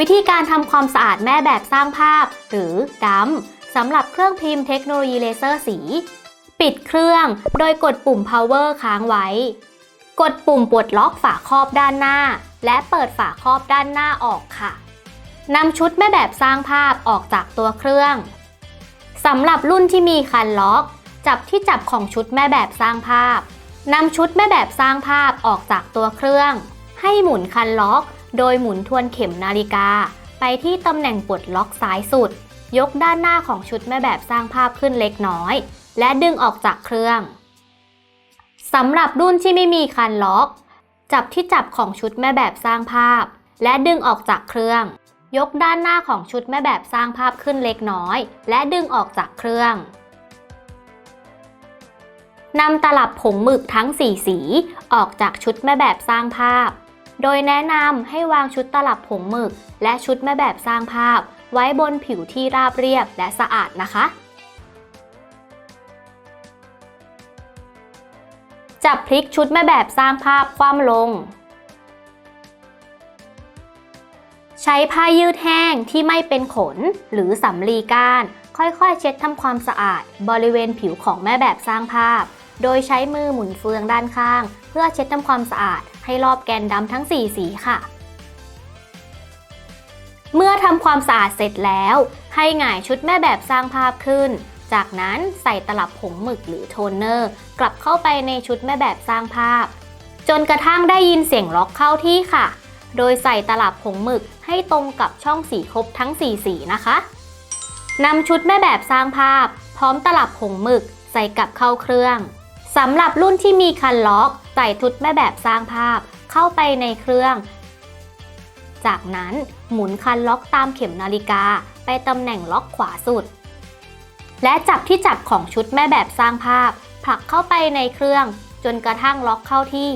วิธีการทำความสะอาดแม่แบบสร้างภาพ หรือดัมสำหรับเครื่องพิมพ์เทคโนโลยีเลเซอร์สี ปิดเครื่องโดยกดปุ่ม power ค้างไว้ กดปุ่มปลดล็อกฝาครอบด้านหน้า และเปิดฝาครอบด้านหน้าออกค่ะนำชุดแม่แบบสร้างภาพออกจากตัวเครื่องสำหรับรุ่นที่มีคันล็อก จับที่จับของชุดแม่แบบสร้างภาพนำชุดแม่แบบสร้างภาพออกจากตัวเครื่อง ให้หมุนคันล็อก โดยหมุนทวนเข็มนาฬิกา ไปที่ตำแหน่งปลดล็อกซ้ายสุด ยกด้านหน้าของชุดแม่แบบสร้างภาพขึ้นเล็กน้อย และดึงออกจากเครื่องสำหรับรุ่นที่ไม่มีคันล็อก จับที่จับของชุดแม่แบบสร้างภาพ และดึงออกจากเครื่อง ยกด้านหน้าของชุดแม่แบบสร้างภาพขึ้นเล็กน้อย และดึงออกจากเครื่องนำตลับผงหมึกทั้ง 4 สีออกจากชุดแม่แบบสร้างภาพ โดยแนะนำให้วางชุดตลับผงหมึก และชุดแม่แบบสร้างภาพ ไว้บนผิวที่ราบเรียบและสะอาดนะคะ จับพลิกชุดแม่แบบสร้างภาพคว่ำลง ใช้ผ้ายืดแห้งที่ไม่เป็นขนหรือสำลีก้าน ค่อยๆ เช็ดทำความสะอาด บริเวณผิวของแม่แบบสร้างภาพ โดยใช้มือหมุนเฟืองด้านข้าง เพื่อเช็ดทำความสะอาดให้รอบแกนดำทั้ง 4 สีค่ะ เมื่อทำความสะอาดเสร็จแล้ว ให้หงายชุดแม่แบบสร้างภาพขึ้น จากนั้นใส่ตลับผงหมึกหรือโทนเนอร์ กลับเข้าไปในชุดแม่แบบสร้างภาพ จนกระทั่งได้ยินเสียงล็อกเข้าที่ค่ะ โดยใส่ตลับผงหมึกให้ตรงกับช่องสีครบทั้ง 4 สีนะคะนำชุดแม่แบบสร้างภาพ พร้อมตลับผงหมึกใส่กลับเข้าเครื่อง สำหรับรุ่นที่มีคันล็อกใส่ชุดแม่แบบสร้างภาพ เข้าไปในเครื่อง จากนั้นหมุนคันล็อกตามเข็มนาฬิกา ไปตำแหน่งล็อกขวาสุด และจับที่จับของชุดแม่แบบสร้างภาพ ผลักเข้าไปในเครื่อง จนกระทั่งล็อกเข้าที่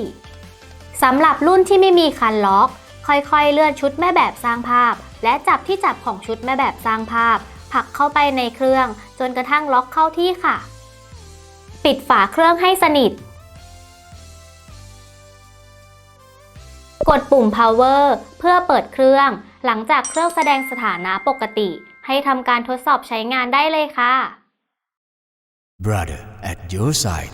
สำหรับรุ่นที่ไม่มีคันล็อก ค่อยๆ เลื่อนชุดแม่แบบสร้างภาพ และจับที่จับของชุดแม่แบบสร้างภาพผลักเข้าไปในเครื่อง จนกระทั่งล็อกเข้าที่ค่ะ ปิดฝาเครื่องให้สนิท กดปุ่ม power เพื่อเปิดเครื่อง หลังจากเครื่องแสดงสถานะปกติ ให้ทำการทดสอบใช้งานได้เลยค่ะ Brother at your side